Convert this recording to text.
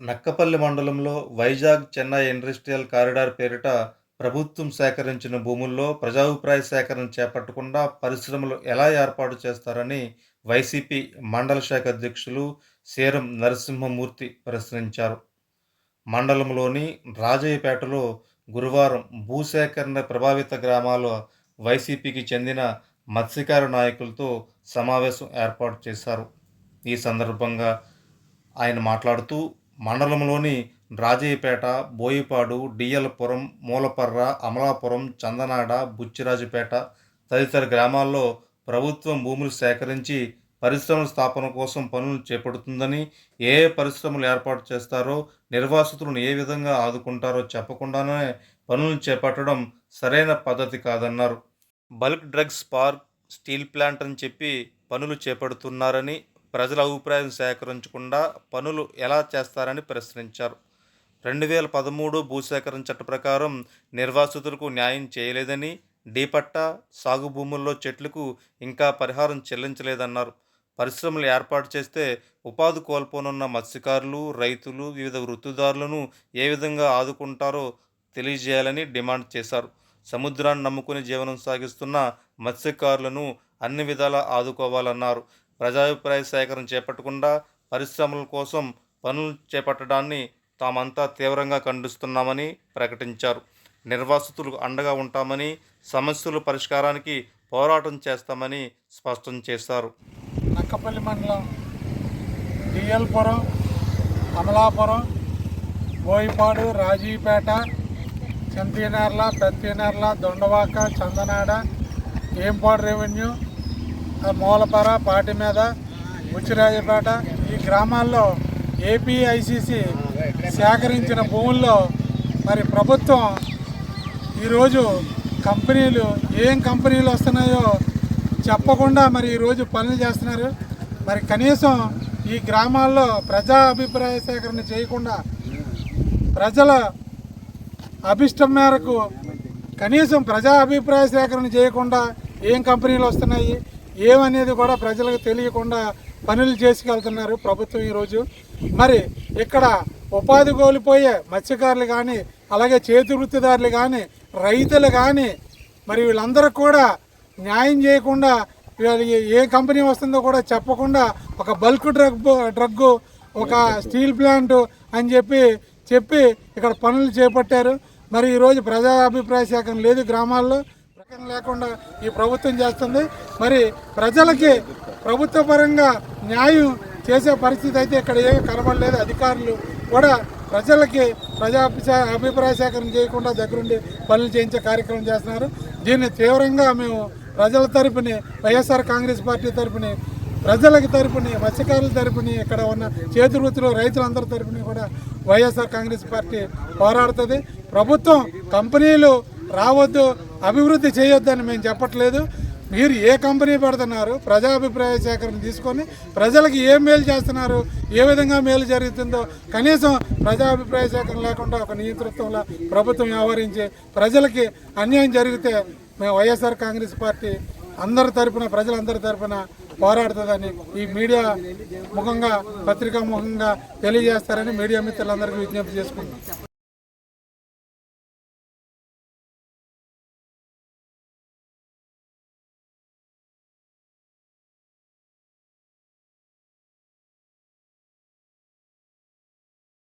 నక్కపల్లి మండలంలో Vizag Chennai industrial corridor పేరిట ప్రభుత్వం సేకరించిన భూముల్లో ప్రజాభిప్రాయ సేకరణ చేపట్టకుండా పరిశ్రమలు ఎలా ఏర్పాటు చేస్తారని వైసీపీ మండల శాఖ అధ్యక్షులు సేరం నరసింహమూర్తి ప్రశ్నించారు. మండలంలోని రాజయ్యపేటలో గురువారం భూసేకరణ ప్రభావిత గ్రామాల వైసీపీకి చెందిన మత్స్యకార నాయకులతో సమావేశం ఏర్పాటు చేశారు. ఈ సందర్భంగా ఆయన మాట్లాడుతూ మండలంలోని రాజయ్యపేట బోయిపాడు డిఎల్పురం మూలపర్ర అమలాపురం చందనాడ బుచ్చిరాజుపేట తదితర గ్రామాల్లో ప్రభుత్వం భూములు సేకరించి పరిశ్రమల స్థాపన కోసం పనులు చేపడుతుందని ఏ ఏ పరిశ్రమలు ఏర్పాటు చేస్తారో నిర్వాసితులను ఏ విధంగా ఆదుకుంటారో చెప్పకుండానే పనులు చేపట్టడం సరైన పద్ధతి కాదన్నారు. Bulk drugs park steel plant అని చెప్పి పనులు చేపడుతున్నారని ప్రజల అభిప్రాయం సేకరించకుండా పనులు ఎలా చేస్తారని ప్రశ్నించారు. రెండు వేల పదమూడు భూసేకరణ చట్ట ప్రకారం నిర్వాసితులకు న్యాయం చేయలేదని డీపట్టా సాగు భూముల్లో చెట్లకు ఇంకా పరిహారం చెల్లించలేదన్నారు. పరిశ్రమలు ఏర్పాటు చేస్తే ఉపాధి కోల్పోనున్న మత్స్యకారులు రైతులు వివిధ వృత్తిదారులను ఏ విధంగా ఆదుకుంటారో తెలియజేయాలని డిమాండ్ చేశారు. సముద్రాన్ని నమ్ముకుని జీవనం సాగిస్తున్న మత్స్యకారులను అన్ని విధాలా ఆదుకోవాలన్నారు. ప్రజాభిప్రాయ సేకరణ చేపట్టకుండా పరిశ్రమల కోసం పనులు చేపట్టడాన్ని తామంతా తీవ్రంగా ఖండిస్తున్నామని ప్రకటించారు. నిర్వాసితులకు అండగా ఉంటామని సమస్యల పరిష్కారానికి పోరాటం చేస్తామని స్పష్టం చేశారు. నక్కపల్లి మండలం డిఎల్పురం అమలాపురం బోయిపాడు రాజీపేట చింతీనర్ల పెత్తీనర్ల దొండవాక చందనాడ ఏంపాడు రెవెన్యూ మూలపర పాటి మీద బుచ్చిరాజపేట ఈ గ్రామాల్లో ఏపీఐసిసి సేకరించిన భూముల్లో మరి ప్రభుత్వం ఈరోజు కంపెనీలు ఏం కంపెనీలు వస్తున్నాయో చెప్పకుండా మరి ఈరోజు పనులు చేస్తున్నారు. మరి కనీసం ఈ గ్రామాల్లో ప్రజా అభిప్రాయ సేకరణ చేయకుండా ప్రజల అభిష్టం మేరకు కనీసం ప్రజా అభిప్రాయ సేకరణ చేయకుండా ఏం కంపెనీలు వస్తున్నాయి? ఏమనేది కూడా ప్రజలకు తెలియకుండా పనులు చేసుకెళ్తున్నారు ప్రభుత్వం ఈరోజు. మరి ఇక్కడ ఉపాధి కోల్పోయే మత్స్యకారులు కానీ అలాగే చేతి వృత్తిదారులు కానీ రైతులు కానీ మరి వీళ్ళందరూ కూడా న్యాయం చేయకుండా వీళ్ళకి ఏ కంపెనీ వస్తుందో కూడా చెప్పకుండా ఒక బల్క్ డ్రగ్ డ్రగ్ ఒక స్టీల్ ప్లాంట్ అని చెప్పి చెప్పి ఇక్కడ పనులు చేపట్టారు. మరి ఈరోజు ప్రజా అభిప్రాయ సేకరణ లేదు గ్రామాల్లో. ప్రకటన లేకుండా ఈ ప్రభుత్వం చేస్తుంది. మరి ప్రజలకి ప్రభుత్వ పరంగా న్యాయం చేసే పరిస్థితి అయితే ఇక్కడ ఏమీ కనబడలేదు. అధికారులు కూడా ప్రజలకి ప్రజా అభిప్రాయ అభిప్రాయ సేకరణ చేయకుండా దగ్గరుండి పనులు చేయించే కార్యక్రమం చేస్తున్నారు. దీన్ని తీవ్రంగా మేము ప్రజల తరపుని వైఎస్ఆర్ కాంగ్రెస్ పార్టీ తరపుని ప్రజలకి తరపుని మత్స్యకారుల తరపుని ఇక్కడ ఉన్న చేతి వృత్తిలో రైతులందరి తరపుని కూడా వైఎస్ఆర్ కాంగ్రెస్ పార్టీ పోరాడుతుంది. ప్రభుత్వం కంపెనీలు రావద్దు. అభివృద్ధి చేయొద్దని మేము చెప్పట్లేదు. మీరు ఏ కంపెనీ పెడుతున్నారు ప్రజాభిప్రాయ సేకరణ తీసుకొని ప్రజలకు ఏం మేలు చేస్తున్నారు ఏ విధంగా మేలు జరుగుతుందో కనీసం ప్రజాభిప్రాయ సేకరణ లేకుండా ఒక నియంతృత్వంలో ప్రభుత్వం వ్యవహరించి ప్రజలకి అన్యాయం జరిగితే మేము వైఎస్ఆర్ కాంగ్రెస్ పార్టీ అందరి తరపున ప్రజలందరి తరపున పోరాడుతుందని ఈ మీడియా ముఖంగా పత్రికా ముఖంగా తెలియజేస్తారని మీడియా మిత్రులందరికీ విజ్ఞప్తి చేసుకుంటున్నాం.